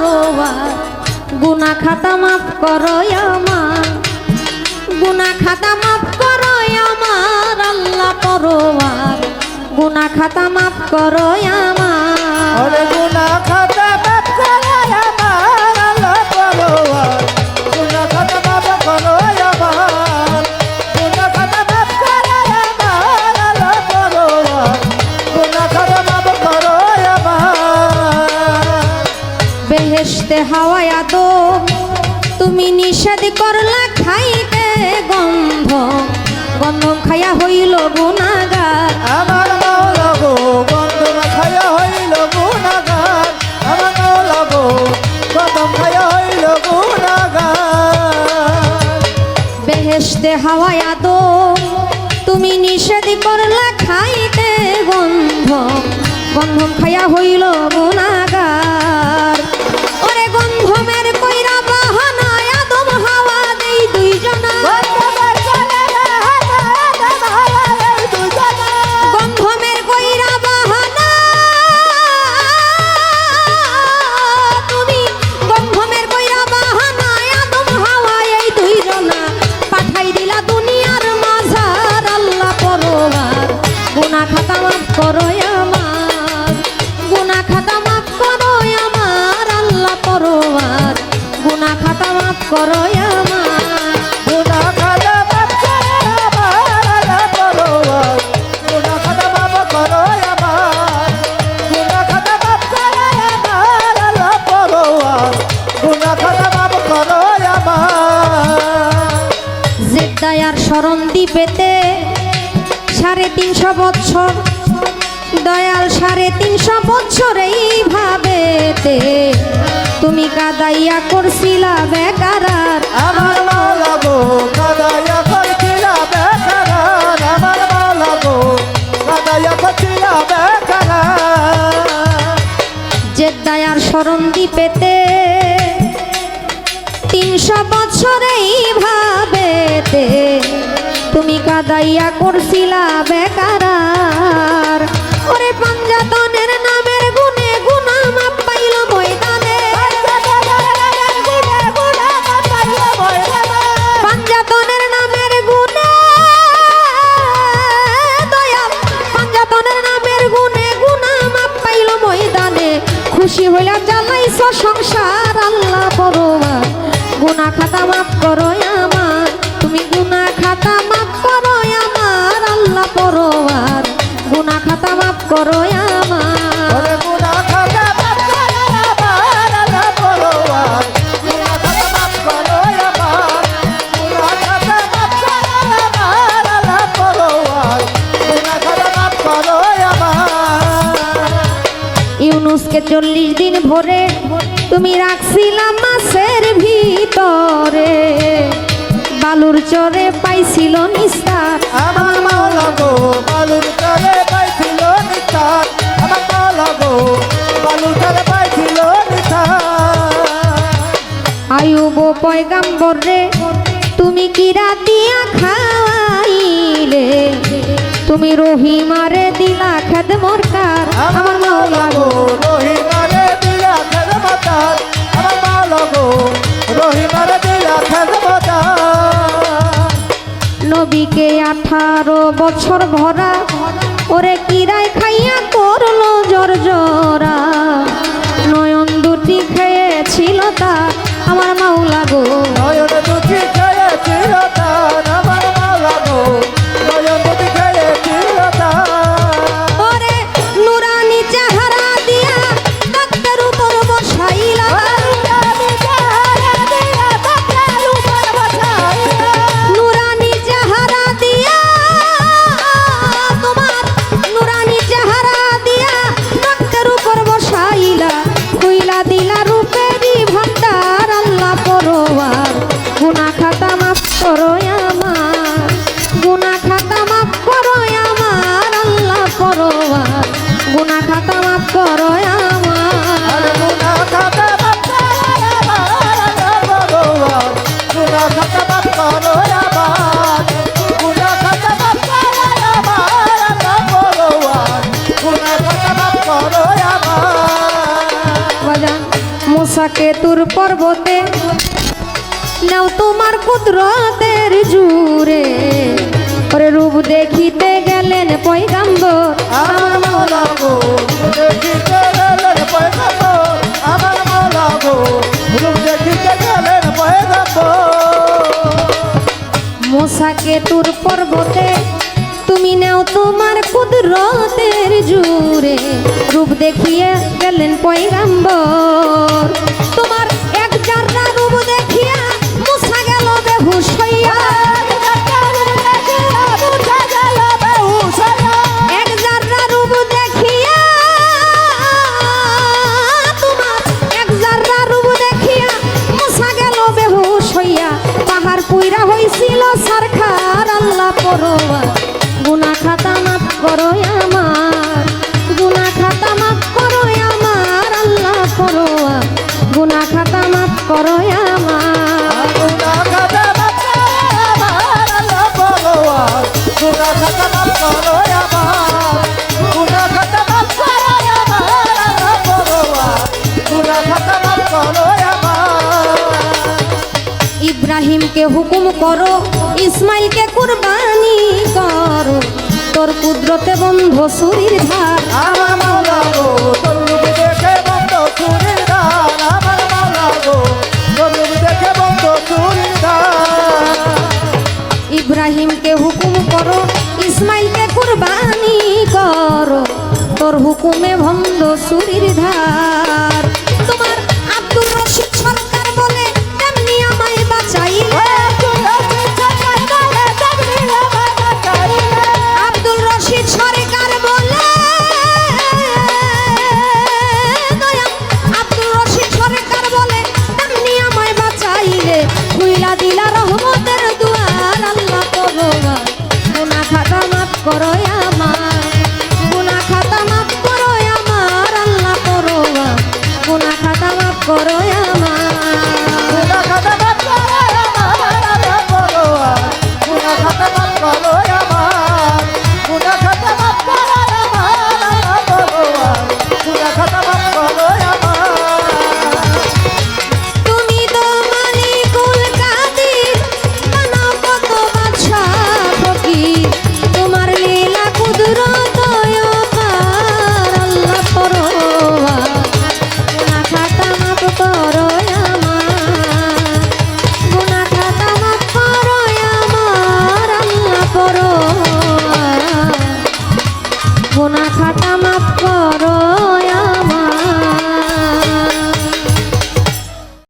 পরোয়ার গুনা খাতা মাফ করো আমার। গুনা খাতা মাফ করো আমার, আল্লাহ পরোয়ার। গুনা খাতা মাফ করো আমার। বেহেশতে হাওয়ায় আদম তুমি নিষেধ করলা খাইতে গন্ধ। গন্ধ খাইয়া হইল গুনাগার আমার মাওলা গো বন্ধন খায়া হইল গুনাগার আমার মাওলা গো কদম খায়া হইল গুনাগার বেহেশতে হাওয়ায় আদম তুমি নিষেধ করলা খাইতে গন্ধ। গন্ধ খাইয়া হইল গুনাগার তিনশো বছর দয়াল সাড়ে তিনশো বছর এইভাবেতে তুমি কাদাইয়া করছিলা বেকারার। আমার মাওলা গো কাদায়া করছিলা বেকারার। আমার মাওলা গো কাদায়া করছিলা বেকারার। জেদ্দায়ার স্মরণ দিবেতে তিনশো বছর এইভাবেতে তুমি কাদাইয়া করছিলা বেকারার। ওরে পাঞ্জাতনের নামের গুনে গুনা মাপ পাইল ময়দানে। পাঞ্জাতনের নামের গুনে দয়াল। পাঞ্জাতনের নামের গুনে গুনা মাপ পাইল ময়দানে। খুশি হইলা জ্বালাইছ সংসার, আল্লাহ পরোয়ার গুনা খাতা মাফ করো চল্লিশ দিন ভরে তুমি রাখছিলাম মাসের ভিতরে। বালুর চরে পাইছিল নিস্তার। আমার মাওলা গো বালুর তলে পাইছিল নিতার আমার মাওলা গো বালুর তলে পাইছিল নিতার আয়ুব পয়গাম্বর রে তুমি কি রাতিয়া খাওয়াইলে তুমি রহিমারে দিলা খেদ মরকার। আমার মাওলা গো রহিমারে দিলা খেদ মাতার আমার মাওলা গো রহিমারে দিলা খেদমতার নবীকে আঠারো বছর ভরা ওরে কিরাই খাইয়া করল জর জরা মুসাকে তুর পর্বতে। নাও তোমার কুদরতের জুরে ওরে রূপ দেখিতে গেলেন পয়গাম্বর। আমার মাওলা গো দেখিতে গেলেন পয়গম্বর। আমার মাওলা গো রূপ দেখিতে গেলেন পয়গম্বর। মোসাকে তুর পর্বতে। তুমি নাও তোমার কুদরতের জুরে রূপ দেখিয়ে গেলেন পয়গাম্বর। তোমার ইব্রাহিমকে হুকুম করো ইসমাইলকে কুরবানি করো। তোর কুদরতে বন্ধ সুরির ধার। বন্ধ বন্ধ ইব্রাহিমকে হুকুম করো ইসমাইলকে কুরবানি করো। তোর হুকুমে ভন্দ সুরির ধার। করো আমার। গুনা খাতা মাফ করো আমার আল্লাহ করোগা গুনা খাতা মাফ করো